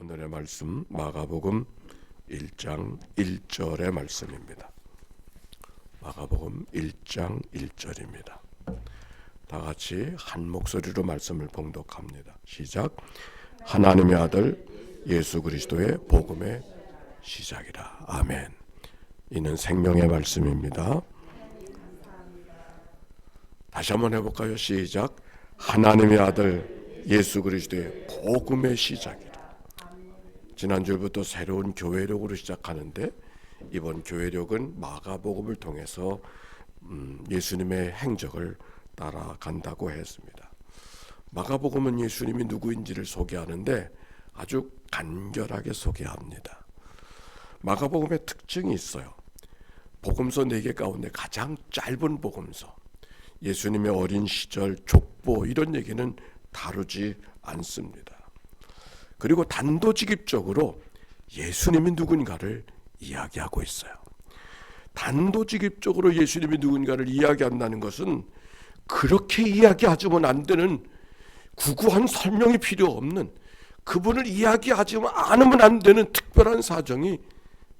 오늘의 말씀 마가복음 1장 1절의 말씀입니다. 마가복음 1장 1절입니다. 다 같이 한 목소리로 말씀을 봉독합니다. 시작. 하나님의 아들 예수 그리스도의 복음의 시작이라. 아멘. 이는 생명의 말씀입니다. 다시 한번 해볼까요? 시작. 하나님의 아들 예수 그리스도의 복음의 시작이라. 지난주부터 새로운 교회력으로 시작하는데 이번 교회력은 마가복음을 통해서 음, 예수님의 행적을 따라간다고 했습니다. 마가복음은 예수님이 누구인지를 소개하는데 아주 간결하게 소개합니다. 마가복음의 특징이 있어요. 복음서 4개 가운데 가장 짧은 복음서. 예수님의 어린 시절, 족보 이런 얘기는 다루지 않습니다. 그리고 단도직입적으로 예수님이 누군가를 이야기하고 있어요. 단도직입적으로 예수님이 누군가를 이야기한다는 것은 그렇게 이야기하지만 안 되는 구구한 설명이 필요 없는 그분을 이야기하지 않으면 안 되는 특별한 사정이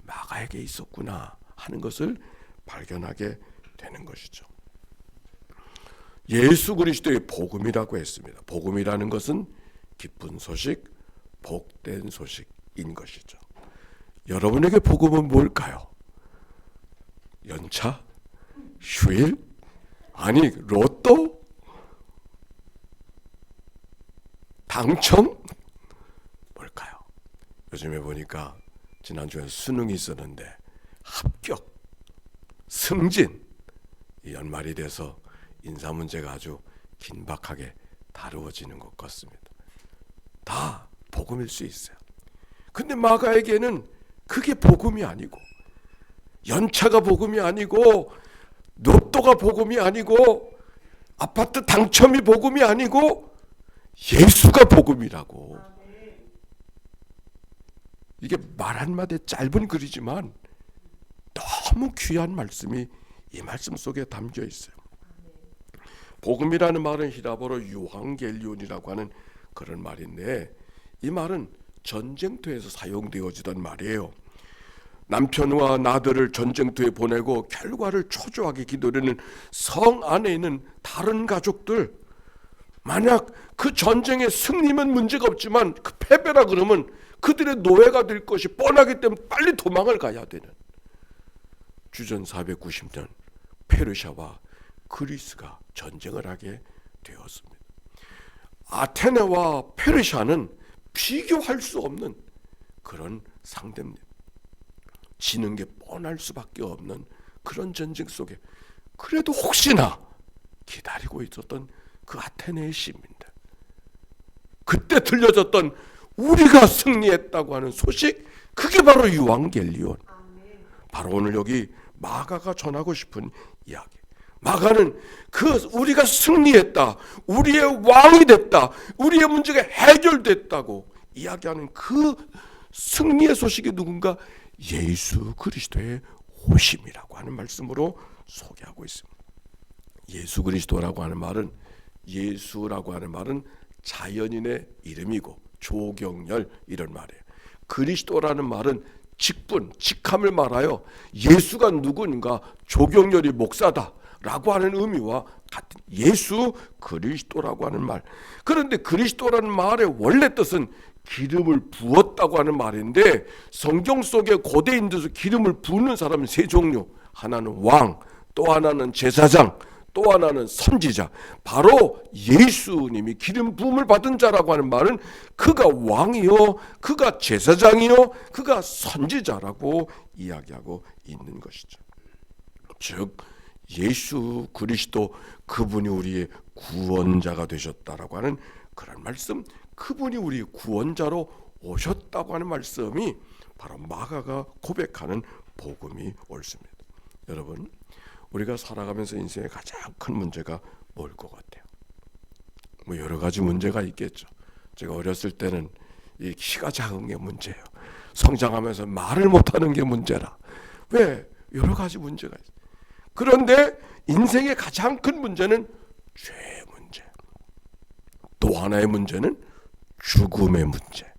마가에게 있었구나 하는 것을 발견하게 되는 것이죠. 예수 그리스도의 복음이라고 했습니다. 복음이라는 것은 기쁜 소식, 복된 소식인 것이죠. 여러분에게 복음은 뭘까요? 연차? 휴일? 아니, 로또? 당첨? 뭘까요? 요즘에 보니까 지난주에 수능이 있었는데 합격, 승진 이 연말이 돼서 인사 문제가 아주 긴박하게 다루어지는 것 같습니다. 다 복음일 수 있어요. 근데 마가에게는 그게 복음이 아니고 연차가 복음이 아니고 로또가 복음이 아니고 아파트 당첨이 복음이 아니고 예수가 복음이라고. 이게 말 한마디 짧은 글이지만 너무 귀한 말씀이 이 말씀 속에 담겨 있어요. 복음이라는 말은 히라보로 유황겔리온이라고 하는 그런 말인데 이 말은 전쟁터에서 사용되어지던 말이에요. 남편과 나들을 전쟁터에 보내고 결과를 초조하게 기다리는 성 안에 있는 다른 가족들 만약 그 전쟁의 승리면 문제가 없지만 그 패배라 그러면 그들의 노예가 될 것이 뻔하기 때문에 빨리 도망을 가야 되는 주전 490년 페르시아와 그리스가 전쟁을 하게 되었습니다. 아테네와 페르시아는 비교할 수 없는 그런 상대입니다. 지는 게 뻔할 수밖에 없는 그런 전쟁 속에 그래도 혹시나 기다리고 있었던 그 아테네의 시민들 그때 들려졌던 우리가 승리했다고 하는 소식 그게 바로 유황겔리온 바로 오늘 여기 마가가 전하고 싶은 이야기 마가는 그 우리가 승리했다. 우리의 왕이 됐다. 우리의 문제가 해결됐다고 이야기하는 그 승리의 소식이 누군가 예수 그리스도의 오심이라고 하는 말씀으로 소개하고 있습니다. 예수 그리스도라고 하는 말은 예수라고 하는 말은 자연인의 이름이고 조경열 이런 말이에요. 그리스도라는 말은 직분, 직함을 말하여 예수가 누군가 조경열이 목사다. 라고 하는 의미와 같은 예수 그리스도라고 하는 말. 그런데 그리스도라는 말의 원래 뜻은 기름을 부었다고 하는 말인데 성경 속에 고대인들에서 기름을 부는 사람은 세 종류. 하나는 왕, 또 하나는 제사장, 또 하나는 선지자. 바로 예수님이 기름 부음을 받은 자라고 하는 말은 그가 왕이요, 그가 제사장이요, 그가 선지자라고 이야기하고 있는 것이죠. 즉 예수 그리스도 그분이 우리의 구원자가 되셨다라고 하는 그런 말씀, 그분이 우리 구원자로 오셨다고 하는 말씀이 바로 마가가 고백하는 복음이 옳습니다. 여러분, 우리가 살아가면서 인생의 가장 큰 문제가 뭘 것 같아요? 뭐 여러 가지 문제가 있겠죠. 제가 어렸을 때는 이 키가 작은 게 문제예요. 성장하면서 말을 못하는 게 문제라. 왜? 여러 가지 문제가 있어요. 그런데 인생의 가장 큰 문제는 죄의 문제. 또 하나의 문제는 죽음의 문제.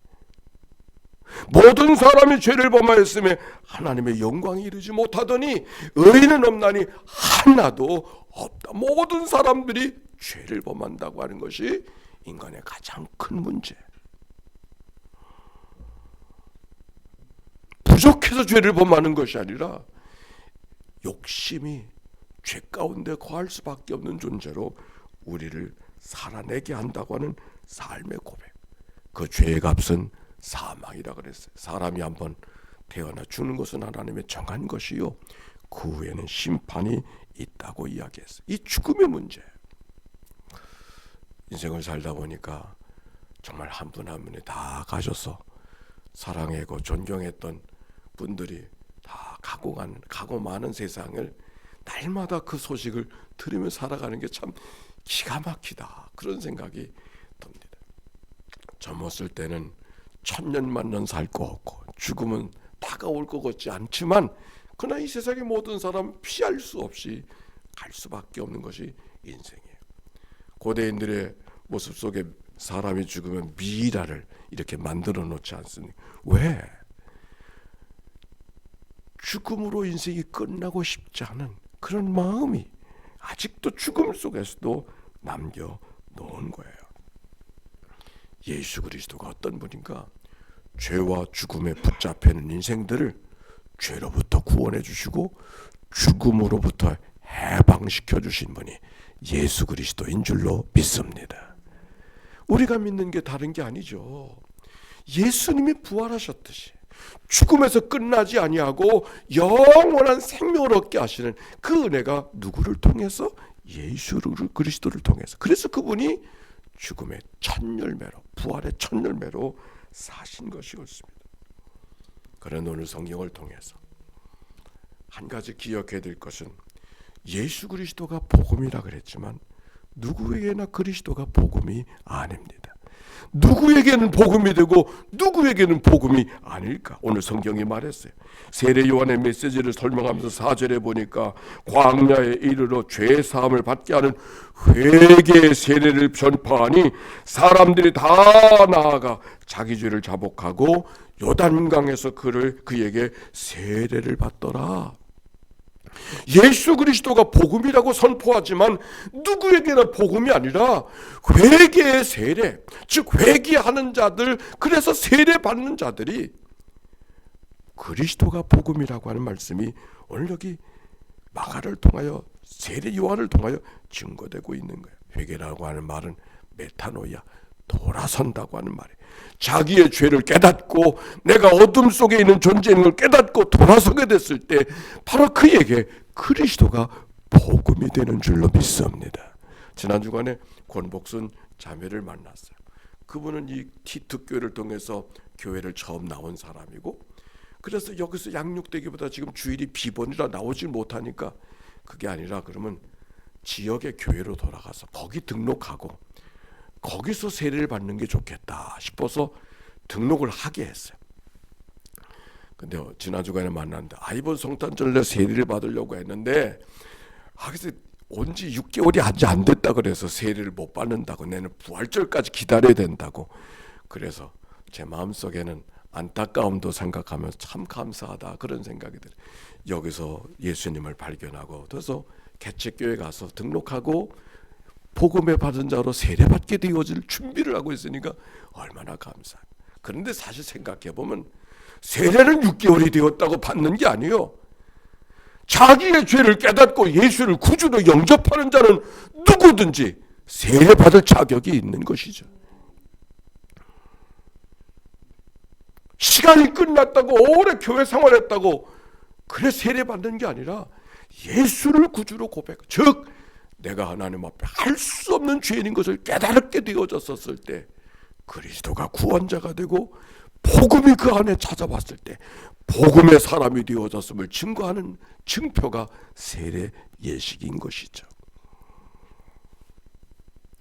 모든 사람이 죄를 범하였음에 하나님의 영광이 이르지 못하더니 의인은 없나니 하나도 없다. 모든 사람들이 죄를 범한다고 하는 것이 인간의 가장 큰 문제. 부족해서 죄를 범하는 것이 아니라 욕심이 죄 가운데 거할 수밖에 없는 존재로 우리를 살아내게 한다고 하는 삶의 고백. 그 죄의 값은 사망이라 그랬어요. 사람이 한번 태어나 주는 것은 하나님의 정한 것이요. 그 후에는 심판이 있다고 이야기했어요. 이 죽음의 문제. 인생을 살다 보니까 정말 한 분 한 분이 다 가셔서 사랑하고 존경했던 분들이 다 가고 간 가고 많은 세상을 날마다 그 소식을 들으며 살아가는 게 참 기가 막히다 그런 생각이 듭니다. 젊었을 때는 천년만 년 살 거 없고 죽음은 다가올 것 같지 않지만 그러나 이 세상의 모든 사람 피할 수 없이 갈 수밖에 없는 것이 인생이에요. 고대인들의 모습 속에 사람이 죽으면 미이라를 이렇게 만들어 놓지 않습니까? 왜? 죽음으로 인생이 끝나고 싶지 않은 그런 마음이 아직도 죽음 속에서도 남겨 놓은 거예요. 예수 그리스도가 어떤 분인가? 죄와 죽음에 붙잡혀 있는 인생들을 죄로부터 구원해 주시고 죽음으로부터 해방시켜 주신 분이 예수 그리스도인 줄로 믿습니다. 우리가 믿는 게 다른 게 아니죠. 예수님이 부활하셨듯이 죽음에서 끝나지 아니하고 영원한 생명을 얻게 하시는 그 은혜가 누구를 통해서 예수 그리스도를 통해서 그래서 그분이 죽음의 첫 열매로 부활의 첫 열매로 사신 것이었습니다. 그런 오늘 성경을 통해서 한 가지 기억해야 될 것은 예수 그리스도가 복음이라 그랬지만 누구에게나 그리스도가 복음이 아닙니다. 누구에게는 복음이 되고 누구에게는 복음이 아닐까? 오늘 성경이 말했어요. 세례 요한의 메시지를 설명하면서 사절에 보니까 광야에 이르러 죄 사함을 받게 하는 회개의 세례를 전파하니 사람들이 다 나아가 자기 죄를 자복하고 요단강에서 그를 그에게 세례를 받더라. 예수 그리스도가 복음이라고 선포하지만 누구에게나 복음이 아니라 회개의 세례, 즉 회개하는 자들, 그래서 세례 받는 자들이 그리스도가 복음이라고 하는 말씀이 오늘 여기 마가를 통하여 세례 요한을 통하여 증거되고 있는 거예요. 회개라고 하는 말은 메타노야, 돌아선다고 하는 말이에요. 자기의 죄를 깨닫고 내가 어둠 속에 있는 존재인 걸 깨닫고 돌아서게 됐을 때 바로 그에게 그리스도가 복음이 되는 줄로 믿습니다. 지난 주간에 권복순 자매를 만났어요. 그분은 이 티트 교회를 통해서 교회를 처음 나온 사람이고 그래서 여기서 양육되기보다 지금 주일이 비번이라 나오질 못하니까 그게 아니라 그러면 지역의 교회로 돌아가서 거기 등록하고 거기서 세례를 받는 게 좋겠다 싶어서 등록을 하게 했어요. 근데 지난 주간에 만났는데 아 이번 성탄절에 세례를 받으려고 했는데 아 그래서 온지 6개월이 아직 안 됐다 그래서 세례를 못 받는다고 내는 부활절까지 기다려야 된다고 그래서 제 마음속에는 안타까움도 생각하면서 참 감사하다 그런 생각이 들어요. 여기서 예수님을 발견하고 그래서 개척교회 가서 등록하고 복음에 받은 자로 세례받게 되어질 준비를 하고 있으니까 얼마나 감사. 그런데 사실 생각해 보면 세례는 6개월이 되었다고 받는 게 아니요. 자기의 죄를 깨닫고 예수를 구주로 영접하는 자는 누구든지 세례받을 자격이 있는 것이죠. 시간이 끝났다고 오래 교회 생활했다고 그래 세례받는 게 아니라 예수를 구주로 고백. 즉 내가 하나님 앞에 할 수 없는 죄인인 것을 깨달게 되어졌었을 때 그리스도가 구원자가 되고 복음이 그 안에 찾아왔을 때 복음의 사람이 되어졌음을 증거하는 증표가 세례 예식인 것이죠.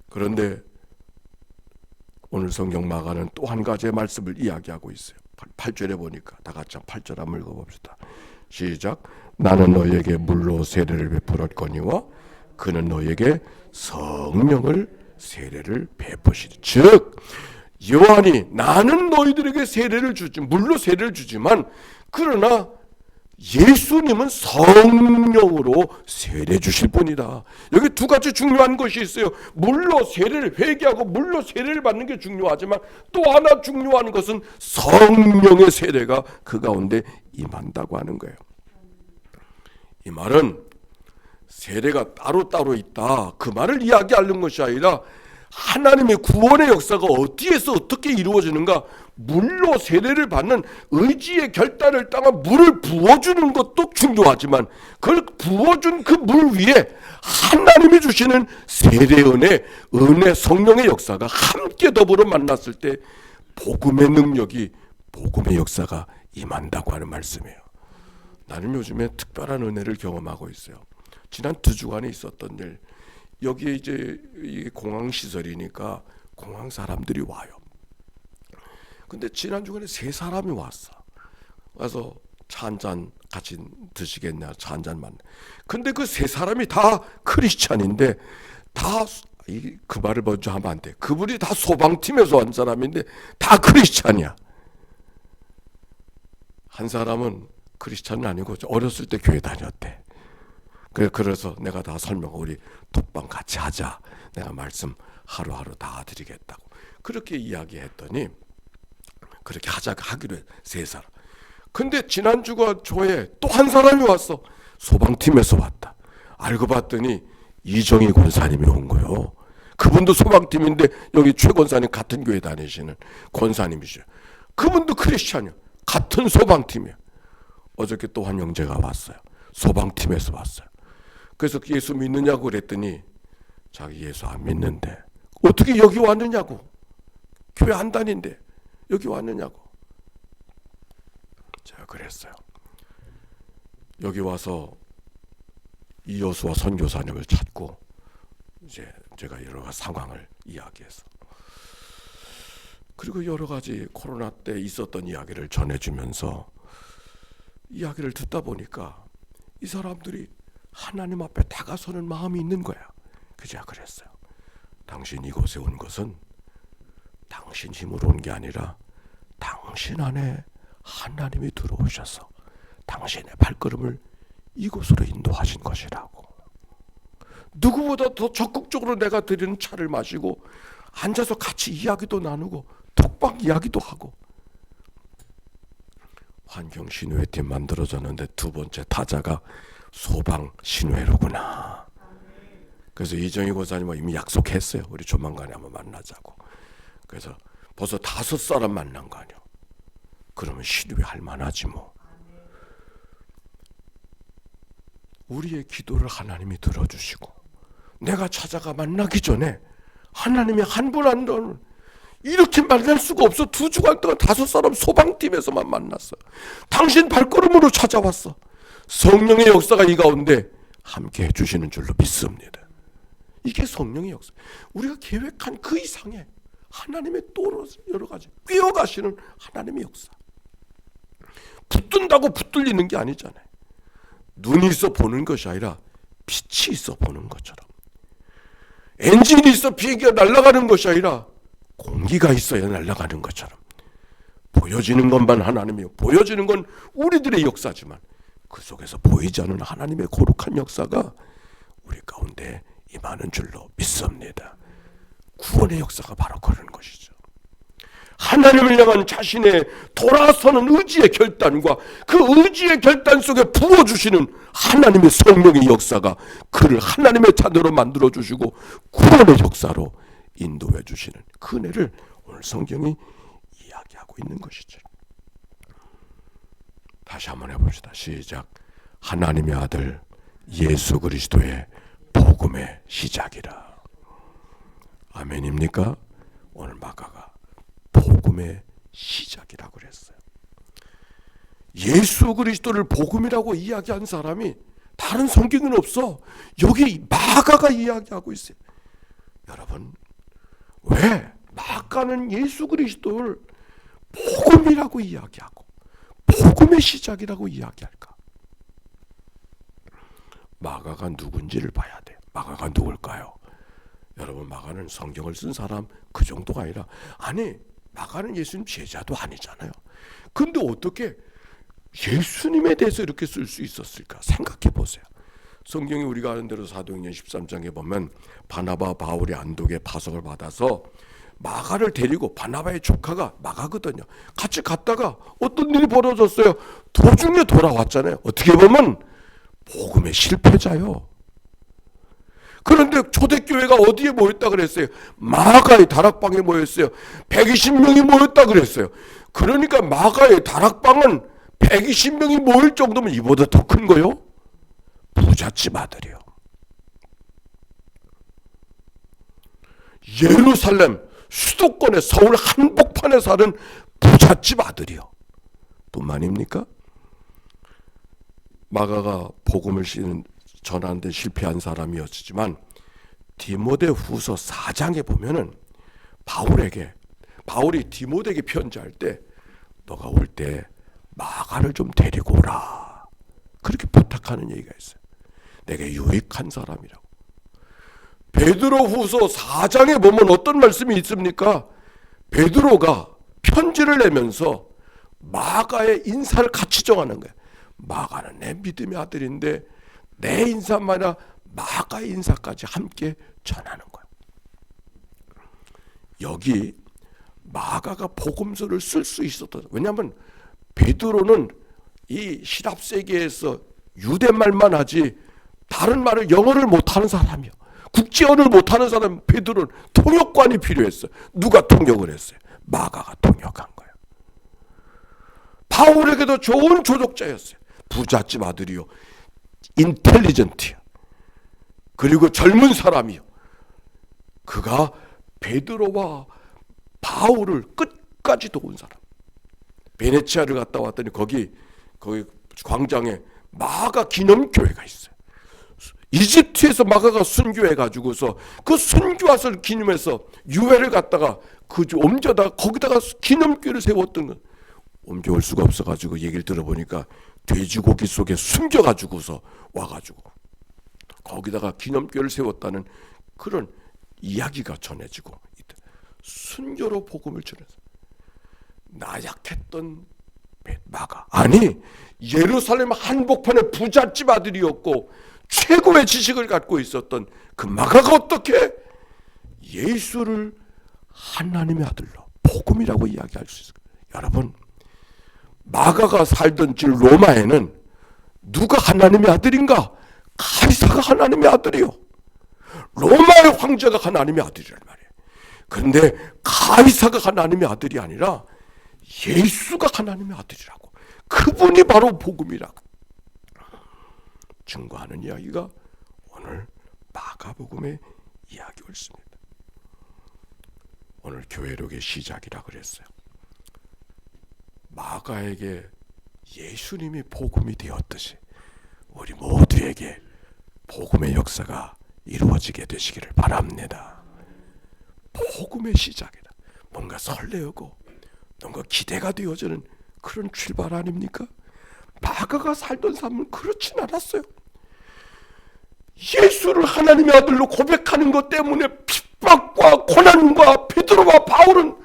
그런데 오늘 성경 마가는 또 한 가지의 말씀을 이야기하고 있어요. 8절에 보니까 다 같이 8절 한번 읽어봅시다. 시작. 나는 너에게 물로 세례를 베풀었거니와 그는 너에게 성령을 세례를 베푸시리. 즉 요한이 나는 너희들에게 세례를 주지 물로 세례를 주지만 그러나 예수님은 성령으로 세례 주실 분이다. 여기 두 가지 중요한 것이 있어요. 물로 세례를 회개하고 물로 세례를 받는 게 중요하지만 또 하나 중요한 것은 성령의 세례가 그 가운데 임한다고 하는 거예요. 이 말은 세례가 따로따로 있다. 그 말을 이야기하는 것이 아니라 하나님의 구원의 역사가 어디에서 어떻게 이루어지는가? 물로 세례를 받는 의지의 결단을 따라 물을 부어주는 것도 중요하지만 그걸 부어준 그 물 위에 하나님이 주시는 세례 은혜, 은혜 성령의 역사가 함께 더불어 만났을 때 복음의 능력이 복음의 역사가 임한다고 하는 말씀이에요. 나는 요즘에 특별한 은혜를 경험하고 있어요. 지난 두 주간에 있었던 일. 여기에 이제 이 공항 시설이니까 공항 사람들이 와요. 근데 지난 주간에 세 사람이 왔어. 와서 차 한 잔 같이 드시겠냐 차 한 잔만. 근데 그 세 사람이 다 크리스찬인데 다 그 말을 먼저 하면 안 돼. 그분이 다 소방팀에서 온 사람인데 다 크리스찬이야. 한 사람은 크리스찬은 아니고 어렸을 때 교회 다녔대. 그래 그래서 내가 다 설명 우리 독방 같이 하자. 내가 말씀 하루하루 다 드리겠다고 그렇게 이야기했더니 그렇게 하자 하기로 세 사람. 근데 지난 주가 조에 또 한 사람이 왔어. 소방팀에서 왔다. 알고 봤더니 이정희 권사님이 온 거요. 그분도 소방팀인데 여기 최 권사님 같은 교회 다니시는 권사님이죠. 그분도 크리스찬이요. 같은 소방팀이요. 어저께 또 한 형제가 왔어요. 소방팀에서 왔어요. 그래서 예수 믿느냐고 그랬더니 자기 예수 안 믿는데 어떻게 여기 왔느냐고 교회 안 다닌데 여기 왔느냐고 제가 그랬어요. 여기 와서 이여수와 선교사님을 찾고 이제 제가 여러 가지 상황을 이야기해서 그리고 여러 가지 코로나 때 있었던 이야기를 전해주면서 이야기를 듣다 보니까 이 사람들이 하나님 앞에 다가서는 마음이 있는 거야. 그제야 그랬어요. 당신 이곳에 온 것은 당신 힘으로 온 게 아니라 당신 안에 하나님이 들어오셔서 당신의 발걸음을 이곳으로 인도하신 것이라고. 누구보다 더 적극적으로 내가 드리는 차를 마시고 앉아서 같이 이야기도 나누고 톡방 이야기도 하고 환경 신호회팀 만들어졌는데 두 번째 타자가 소방 신회로구나. 그래서 이정희 고사님과 이미 약속했어요. 우리 조만간에 한번 만나자고. 그래서 벌써 다섯 사람 만난 거 아니야. 그러면 신회 할 만하지 뭐. 우리의 기도를 하나님이 들어주시고 내가 찾아가 만나기 전에 하나님이 한 분 한분 이렇게 만날 수가 없어. 두 주간 동안 다섯 사람 소방팀에서만 만났어. 당신 발걸음으로 찾아왔어. 성령의 역사가 이 가운데 함께 해주시는 줄로 믿습니다. 이게 성령의 역사. 우리가 계획한 그 이상의 하나님의 또 여러 가지 뛰어가시는 하나님의 역사. 붙든다고 붙들리는 게 아니잖아요. 눈이 있어 보는 것이 아니라 빛이 있어 보는 것처럼. 엔진이 있어 비행기가 날아가는 것이 아니라 공기가 있어야 날아가는 것처럼. 보여지는 것만 하나님이요. 보여지는 건 우리들의 역사지만 그 속에서 보이지 않는 하나님의 거룩한 역사가 우리 가운데 임하는 줄로 믿습니다. 구원의 역사가 바로 그런 것이죠. 하나님을 향한 자신의 돌아서는 의지의 결단과 그 의지의 결단 속에 부어주시는 하나님의 성령의 역사가 그를 하나님의 자녀로 만들어 주시고 구원의 역사로 인도해 주시는 그 은혜를 오늘 성경이 이야기하고 있는 것이죠. 다시 한번 해봅시다. 시작. 하나님의 아들 예수 그리스도의 복음의 시작이라. 아멘입니까? 오늘 마가가 복음의 시작이라고 그랬어요. 예수 그리스도를 복음이라고 이야기한 사람이 다른 성경은 없어. 여기 마가가 이야기하고 있어요. 여러분, 왜 마가는 예수 그리스도를 복음이라고 이야기하고 복음의 시작이라고 이야기할까? 마가가 누군지를 봐야 돼. 마가가 누굴까요? 여러분 마가는 성경을 쓴 사람 그 정도가 아니라 아니 마가는 예수님 제자도 아니잖아요. 근데 어떻게 예수님에 대해서 이렇게 쓸 수 있었을까 생각해 보세요. 성경이 우리가 아는 대로 사도행전 13장에 보면 바나바 바울이 안독에 파송을 받아서 마가를 데리고 바나바의 조카가 마가거든요. 같이 갔다가 어떤 일이 벌어졌어요. 도중에 돌아왔잖아요. 어떻게 보면 복음의 실패자요. 그런데 초대교회가 어디에 모였다 그랬어요? 마가의 다락방에 모였어요. 120명이 모였다 그랬어요. 그러니까 마가의 다락방은 120명이 모일 정도면 이보다 더 큰 거요? 부잣집 아들이요. 예루살렘 수도권의 서울 한복판에 사는 부잣집 아들이요. 뿐만입니까? 마가가 복음을 전하는데 실패한 사람이었지만 디모데 후서 4장에 보면은 바울에게 바울이 디모데에게 편지할 때 너가 올 때 마가를 좀 데리고 오라 그렇게 부탁하는 얘기가 있어요. 내게 유익한 사람이라고. 베드로 후서 4장에 보면 어떤 말씀이 있습니까? 베드로가 편지를 내면서 마가의 인사를 같이 정하는 거예요. 마가는 내 믿음의 아들인데 내 인사만 아니라 마가의 인사까지 함께 전하는 거예요. 여기 마가가 복음서를 쓸 수 있었던 왜냐하면 베드로는 이 시랍 세계에서 유대 말만 하지 다른 말을 영어를 못하는 사람이요. 국제어를 못하는 사람 베드로는 통역관이 필요했어요. 누가 통역을 했어요? 마가가 통역한 거예요. 바울에게도 좋은 조족자였어요. 부잣집 아들이요. 인텔리전트요. 그리고 젊은 사람이요. 그가 베드로와 바울을 끝까지 도운 사람. 베네치아를 갔다 왔더니 거기 거기 광장에 마가 기념교회가 있어요. 이집트에서 마가가 순교해 가지고서 그 순교하을 기념해서 유해를 갔다가 그 옮겨다 거기다가 기념교회를 세웠던 거 옮겨올 수가 없어 가지고 얘기를 들어보니까 돼지고기 속에 숨겨 가지고서 와 가지고 거기다가 기념교회를 세웠다는 그런 이야기가 전해지고. 순교로 복음을 전해서 나약했던 마가 아니 예루살렘 한복판의 부잣집 아들이었고 최고의 지식을 갖고 있었던 그 마가가 어떻게 예수를 하나님의 아들로 복음이라고 이야기할 수 있을까요? 여러분 마가가 살던 지 로마에는 누가 하나님의 아들인가? 카이사가 하나님의 아들이요. 로마의 황제가 하나님의 아들이란 말이에요. 그런데 카이사가 하나님의 아들이 아니라 예수가 하나님의 아들이라고. 그분이 바로 복음이라고. 증거하는 이야기가 오늘 마가복음의 이야기였습니다. 오늘 교회록의 시작이라 그랬어요. 마가에게 예수님이 복음이 되었듯이 우리 모두에게 복음의 역사가 이루어지게 되시기를 바랍니다. 복음의 시작이다. 뭔가 설레고 뭔가 기대가 되어지는 그런 출발 아닙니까? 마가가 살던 삶은 그렇진 않았어요. 예수를 하나님의 아들로 고백하는 것 때문에 핍박과 고난과 베드로와 바울은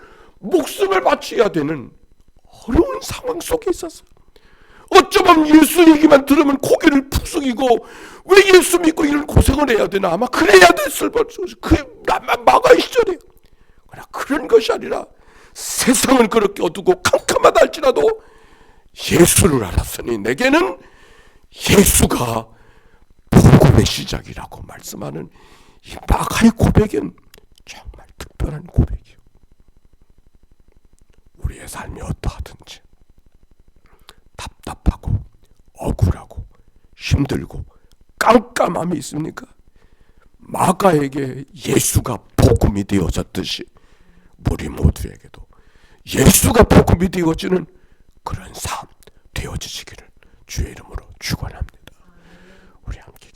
목숨을 바쳐야 되는 어려운 상황 속에 있었어. 어쩌면 예수 얘기만 들으면 고개를 푹 숙이고 왜 예수 믿고 이런 고생을 해야 되나 아마 그래야 됐을 뻔그 마가의 시절에 그러나 그런 것이 아니라 세상은 그렇게 어두고 캄캄하다 할지라도 예수를 알았으니 내게는 예수가 복음의 시작이라고 말씀하는 이 마가의 고백은 정말 특별한 고백이요. 우리의 삶이 어떠하든지 답답하고 억울하고 힘들고 깜깜함이 있습니까? 마가에게 예수가 복음이 되어졌듯이 우리 모두에게도 예수가 복음이 되어지는 그런 삶 되어지시기를 주의 이름으로 축원합니다. 우리 함께